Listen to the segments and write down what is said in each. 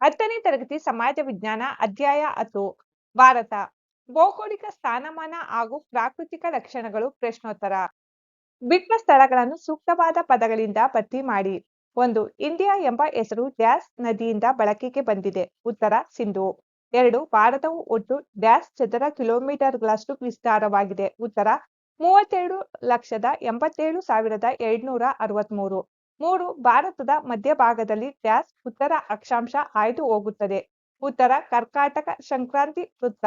ಹತ್ತನೇ ತರಗತಿ ಸಮಾಜ ವಿಜ್ಞಾನ ಅಧ್ಯಾಯ ಹತ್ತು, ಭಾರತ. ಭೌಗೋಳಿಕ ಸ್ಥಾನಮಾನ ಹಾಗೂ ಪ್ರಾಕೃತಿಕ ಲಕ್ಷಣಗಳು ಪ್ರಶ್ನೋತ್ತರ. ಬಿಟ್ಟ ಸ್ಥಳಗಳನ್ನು ಸೂಕ್ತವಾದ ಪದಗಳಿಂದ ಭರ್ತಿ ಮಾಡಿ. ಒಂದು, ಇಂಡಿಯಾ ಎಂಬ ಹೆಸರು ಡ್ಯಾಸ್ ನದಿಯಿಂದ ಬಳಕೆಗೆ ಬಂದಿದೆ. ಉತ್ತರ, ಸಿಂಧು. ಎರಡು, ಭಾರತವು ಒಟ್ಟು ಡ್ಯಾಸ್ ಚದರ ಕಿಲೋಮೀಟರ್ಗಳಷ್ಟು ವಿಸ್ತಾರವಾಗಿದೆ. ಉತ್ತರ, ಮೂವತ್ತೆರಡು ಲಕ್ಷದ ಎಂಬತ್ತೇಳು ಸಾವಿರದ ಎರಡ್ನೂರ ಅರವತ್ಮೂರು. ಮೂರು, ಭಾರತದ ಮಧ್ಯಭಾಗದಲ್ಲಿ ಡ್ಯಾಸ್ ಉತ್ತರ ಅಕ್ಷಾಂಶ ಆಯ್ದು ಹೋಗುತ್ತದೆ. ಉತ್ತರ ಕರ್ಕಾಟಕ ಸಂಕ್ರಾಂತಿ ವೃತ್ತ.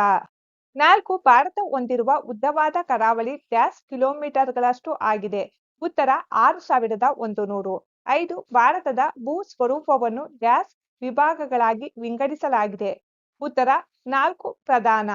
ನಾಲ್ಕು, ಭಾರತ ಹೊಂದಿರುವ ಉದ್ದವಾದ ಕರಾವಳಿ ಡ್ಯಾಸ್ ಕಿಲೋಮೀಟರ್ಗಳಷ್ಟು ಆಗಿದೆ. ಉತ್ತರ ಆರು ಸಾವಿರದ ಒಂದು ನೂರು ಐದು, ಭಾರತದ ಭೂ ಸ್ವರೂಪವನ್ನು ಡ್ಯಾಸ್ ವಿಭಾಗಗಳಾಗಿ ವಿಂಗಡಿಸಲಾಗಿದೆ. ಉತ್ತರ ನಾಲ್ಕು, ಪ್ರಧಾನ.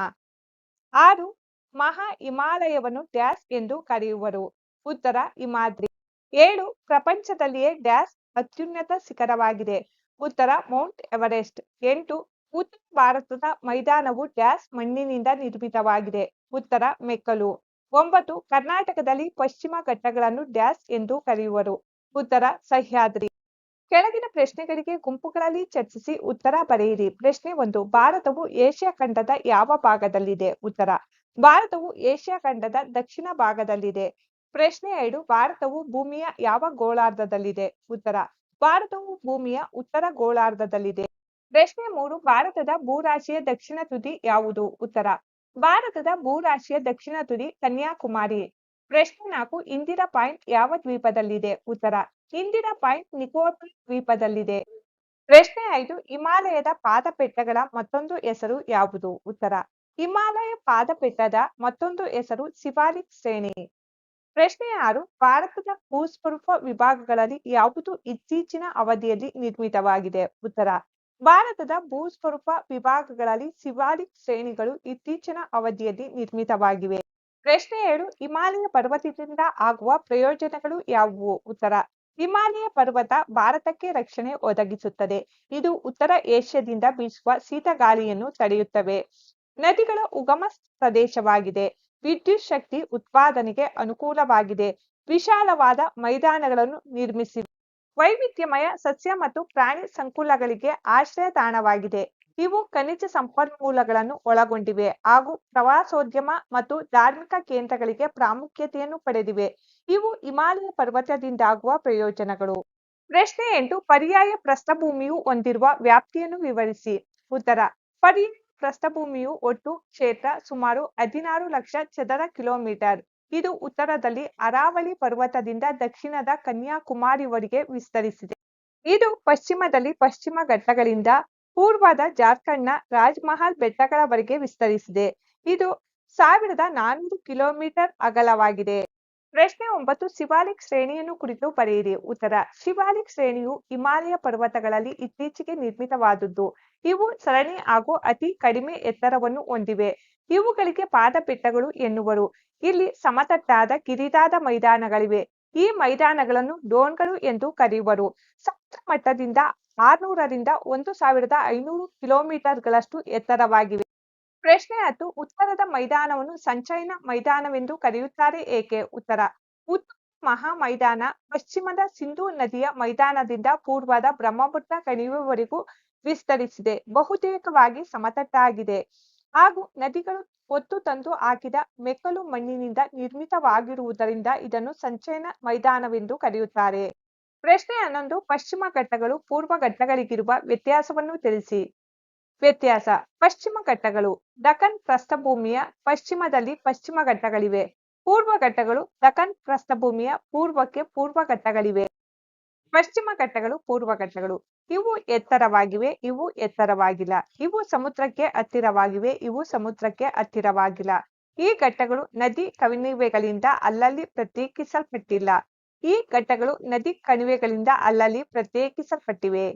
ಆರು, ಮಹಾ ಹಿಮಾಲಯವನ್ನು ಡ್ಯಾಸ್ ಎಂದು ಕರೆಯುವರು. ಉತ್ತರ ಹಿಮಾದ್ರಿ. ಏಳು, ಪ್ರಪಂಚದಲ್ಲಿಯೇ ಡ್ಯಾಸ್ ಅತ್ಯುನ್ನತ ಶಿಖರವಾಗಿದೆ. ಉತ್ತರ, ಮೌಂಟ್ ಎವರೆಸ್ಟ್. ಎಂಟು, ಉತ್ತರ ಭಾರತದ ಮೈದಾನವು ಡ್ಯಾಸ್ ಮಣ್ಣಿನಿಂದ ನಿರ್ಮಿತವಾಗಿದೆ. ಉತ್ತರ, ಮೆಕ್ಕಲು. ಒಂಬತ್ತು, ಕರ್ನಾಟಕದಲ್ಲಿ ಪಶ್ಚಿಮ ಘಟ್ಟಗಳನ್ನು ಡ್ಯಾಸ್ ಎಂದು ಕರೆಯುವರು. ಉತ್ತರ, ಸಹ್ಯಾದ್ರಿ. ಕೆಳಗಿನ ಪ್ರಶ್ನೆಗಳಿಗೆ ಗುಂಪುಗಳಲ್ಲಿ ಚರ್ಚಿಸಿ ಉತ್ತರ ಬರೆಯಿರಿ. ಪ್ರಶ್ನೆ ಒಂದು, ಭಾರತವು ಏಷ್ಯಾ ಖಂಡದ ಯಾವ ಭಾಗದಲ್ಲಿದೆ? ಉತ್ತರ, ಭಾರತವು ಏಷ್ಯಾ ಖಂಡದ ದಕ್ಷಿಣ ಭಾಗದಲ್ಲಿದೆ. ಪ್ರಶ್ನೆ ಐದು, ಭಾರತವು ಭೂಮಿಯ ಯಾವ ಗೋಳಾರ್ಧದಲ್ಲಿದೆ? ಉತ್ತರ, ಭಾರತವು ಭೂಮಿಯ ಉತ್ತರ ಗೋಳಾರ್ಧದಲ್ಲಿದೆ. ಪ್ರಶ್ನೆ ಮೂರು, ಭಾರತದ ಭೂರಾಶಿಯ ದಕ್ಷಿಣ ತುದಿ ಯಾವುದು? ಉತ್ತರ, ಭಾರತದ ಭೂರಾಶಿಯ ದಕ್ಷಿಣ ತುದಿ ಕನ್ಯಾಕುಮಾರಿ. ಪ್ರಶ್ನೆ ನಾಲ್ಕು, ಇಂದಿರಾ ಪಾಯಿಂಟ್ ಯಾವ ದ್ವೀಪದಲ್ಲಿದೆ? ಉತ್ತರ, ಇಂದಿರಾ ಪಾಯಿಂಟ್ ನಿಕೋಬಾರ್ ದ್ವೀಪದಲ್ಲಿದೆ. ಪ್ರಶ್ನೆ ಐದು, ಹಿಮಾಲಯದ ಪಾದಪೆಟ್ಟಗಳ ಮತ್ತೊಂದು ಹೆಸರು ಯಾವುದು? ಉತ್ತರ, ಹಿಮಾಲಯ ಪಾದಪೆಟ್ಟದ ಮತ್ತೊಂದು ಹೆಸರು ಸಿವಾಲಿಕ್ ಶ್ರೇಣಿ. ಪ್ರಶ್ನೆ ಆರು ಭಾರತದ ಭೂಸ್ವರೂಪ ವಿಭಾಗಗಳಲ್ಲಿ ಯಾವುದು ಇತ್ತೀಚಿನ ಅವಧಿಯಲ್ಲಿ ನಿರ್ಮಿತವಾಗಿದೆ? ಉತ್ತರ, ಭಾರತದ ಭೂಸ್ವರೂಪ ವಿಭಾಗಗಳಲ್ಲಿ ಸಿವಾಲಿಕ್ ಶ್ರೇಣಿಗಳು ಇತ್ತೀಚಿನ ಅವಧಿಯಲ್ಲಿ ನಿರ್ಮಿತವಾಗಿವೆ. ಪ್ರಶ್ನೆ ಏಳು ಹಿಮಾಲಯ ಪರ್ವತದಿಂದ ಆಗುವ ಪ್ರಯೋಜನಗಳು ಯಾವುವು? ಉತ್ತರ, ಹಿಮಾಲಯ ಪರ್ವತ ಭಾರತಕ್ಕೆ ರಕ್ಷಣೆ ಒದಗಿಸುತ್ತದೆ. ಇದು ಉತ್ತರ ಏಷ್ಯಾದಿಂದ ಬೀಸುವ ಶೀತಗಾಳಿಯನ್ನು ತಡೆಯುತ್ತವೆ. ನದಿಗಳ ಉಗಮ ಪ್ರದೇಶವಾಗಿದೆ. ವಿದ್ಯುತ್ ಶಕ್ತಿ ಉತ್ಪಾದನೆಗೆ ಅನುಕೂಲವಾಗಿದೆ. ವಿಶಾಲವಾದ ಮೈದಾನಗಳನ್ನು ನಿರ್ಮಿಸಿವೆ ವೈವಿಧ್ಯಮಯ ಸಸ್ಯ ಮತ್ತು ಪ್ರಾಣಿ ಸಂಕುಲಗಳಿಗೆ ಆಶ್ರಯ ತಾಣವಾಗಿದೆ ಇವು ಖನಿಜ ಸಂಪನ್ಮೂಲಗಳನ್ನು ಒಳಗೊಂಡಿವೆ ಹಾಗೂ ಪ್ರವಾಸೋದ್ಯಮ ಮತ್ತು ಧಾರ್ಮಿಕ ಕೇಂದ್ರಗಳಿಗೆ ಪ್ರಾಮುಖ್ಯತೆಯನ್ನು ಪಡೆದಿವೆ. ಇವು ಹಿಮಾಲಯ ಪರ್ವತದಿಂದಾಗುವ ಪ್ರಯೋಜನಗಳು. ಪ್ರಶ್ನೆ ಎಂಟು, ಪರ್ಯಾಯ ಪ್ರಸ್ಥಭೂಮಿಯು ಹೊಂದಿರುವ ವ್ಯಾಪ್ತಿಯನ್ನು ವಿವರಿಸಿ. ಉತ್ತರ ಪರ್ಯಾಯ ಪ್ರಸ್ಥಭೂಮಿಯು ಒಟ್ಟು ಕ್ಷೇತ್ರ ಸುಮಾರು ಹದಿನಾರು ಲಕ್ಷ ಚದರ ಕಿಲೋಮೀಟರ್. ಇದು ಉತ್ತರದಲ್ಲಿ ಅರಾವಳಿ ಪರ್ವತದಿಂದ ದಕ್ಷಿಣದ ಕನ್ಯಾಕುಮಾರಿವರೆಗೆ ವಿಸ್ತರಿಸಿದೆ. ಇದು ಪಶ್ಚಿಮದಲ್ಲಿ ಪಶ್ಚಿಮ ಘಟ್ಟಗಳಿಂದ ಪೂರ್ವದ ಜಾರ್ಖಂಡ್ನ ರಾಜ್ಮಹಲ್ ಬೆಟ್ಟಗಳವರೆಗೆ ವಿಸ್ತರಿಸಿದೆ. ಇದು ಸಾವಿರದ ನಾನ್ನೂರು ಕಿಲೋಮೀಟರ್ ಅಗಲವಾಗಿದೆ. ಪ್ರಶ್ನೆ ಒಂಬತ್ತು, ಶಿವಾಲಿಕ್ ಶ್ರೇಣಿಯನ್ನು ಕುರಿತು ಬರೆಯಿರಿ. ಉತ್ತರ, ಶಿವಾಲಿಕ್ ಶ್ರೇಣಿಯು ಹಿಮಾಲಯ ಪರ್ವತಗಳಲ್ಲಿ ಇತ್ತೀಚೆಗೆ ನಿರ್ಮಿತವಾದದ್ದು. ಇವು ಸರಣಿ ಹಾಗೂ ಅತಿ ಕಡಿಮೆ ಎತ್ತರವನ್ನು ಹೊಂದಿವೆ. ಇವುಗಳಿಗೆ ಪಾದಪೆಟ್ಟಗಳು ಎನ್ನುವರು. ಇಲ್ಲಿ ಸಮತಟ್ಟಾದ ಕಿರಿದಾದ ಮೈದಾನಗಳಿವೆ. ಈ ಮೈದಾನಗಳನ್ನು ಡೋನ್ಗಳು ಎಂದು ಕರೆಯುವರು. ಸಮುದ್ರ ಮಟ್ಟದಿಂದ ಆರ್ನೂರರಿಂದ ಒಂದು ಸಾವಿರದ ಐನೂರು ಕಿಲೋಮೀಟರ್ಗಳಷ್ಟು ಎತ್ತರವಾಗಿವೆ. ಪ್ರಶ್ನೆ ಹತ್ತು ಉತ್ತರದ ಮೈದಾನವನ್ನು ಸಂಚಯನ ಮೈದಾನವೆಂದು ಕರೆಯುತ್ತಾರೆ ಏಕೆ? ಉತ್ತರ ಉತ್ತರ ಮಹಾ ಮೈದಾನ ಪಶ್ಚಿಮದ ಸಿಂಧೂ ನದಿಯ ಮೈದಾನದಿಂದ ಪೂರ್ವದ ಬ್ರಹ್ಮಪುತ್ರ ಕಣಿವೆವರೆಗೂ ವಿಸ್ತರಿಸಿದೆ. ಬಹುತೇಕವಾಗಿ ಸಮತಟ್ಟಾಗಿದೆ. ಹಾಗೂ ನದಿಗಳು ಒತ್ತು ತಂದು ಹಾಕಿದ ಮೆಕ್ಕಲು ಮಣ್ಣಿನಿಂದ ನಿರ್ಮಿತವಾಗಿರುವುದರಿಂದ ಇದನ್ನು ಸಂಚಯನ ಮೈದಾನವೆಂದು ಕರೆಯುತ್ತಾರೆ. ಪ್ರಶ್ನೆ ಹನ್ನೊಂದು, ಪಶ್ಚಿಮ ಘಟ್ಟಗಳು ಪೂರ್ವ ಘಟ್ಟಗಳಿಗಿರುವ ವ್ಯತ್ಯಾಸವನ್ನು ತಿಳಿಸಿ. ವ್ಯತ್ಯಾಸ. ಪಶ್ಚಿಮ ಘಟ್ಟಗಳು. ದಕನ್ ಪ್ರಸ್ಥಭೂಮಿಯ ಪಶ್ಚಿಮದಲ್ಲಿ ಪಶ್ಚಿಮ ಘಟ್ಟಗಳಿವೆ. ಪೂರ್ವ ಘಟ್ಟಗಳು ದಖನ್ ಪ್ರಸ್ಥಭೂಮಿಯ ಪೂರ್ವಕ್ಕೆ ಪೂರ್ವ ಘಟ್ಟಗಳಿವೆ. ಪಶ್ಚಿಮ ಘಟ್ಟಗಳು ಪೂರ್ವ ಘಟ್ಟಗಳು. ಇವು ಎತ್ತರವಾಗಿವೆ, ಇವು ಎತ್ತರವಾಗಿಲ್ಲ. ಇವು ಸಮುದ್ರಕ್ಕೆ ಹತ್ತಿರವಾಗಿವೆ, ಇವು ಸಮುದ್ರಕ್ಕೆ ಹತ್ತಿರವಾಗಿಲ್ಲ. ಈ ಘಟ್ಟಗಳು ನದಿ ಕಣಿವೆಗಳಿಂದ ಅಲ್ಲಲ್ಲಿ ಪ್ರತ್ಯೇಕಿಸಲ್ಪಟ್ಟಿಲ್ಲ. ಈ ಘಟ್ಟಗಳು ನದಿ ಕಣಿವೆಗಳಿಂದ ಅಲ್ಲಲ್ಲಿ ಪ್ರತ್ಯೇಕಿಸಲ್ಪಟ್ಟಿವೆ.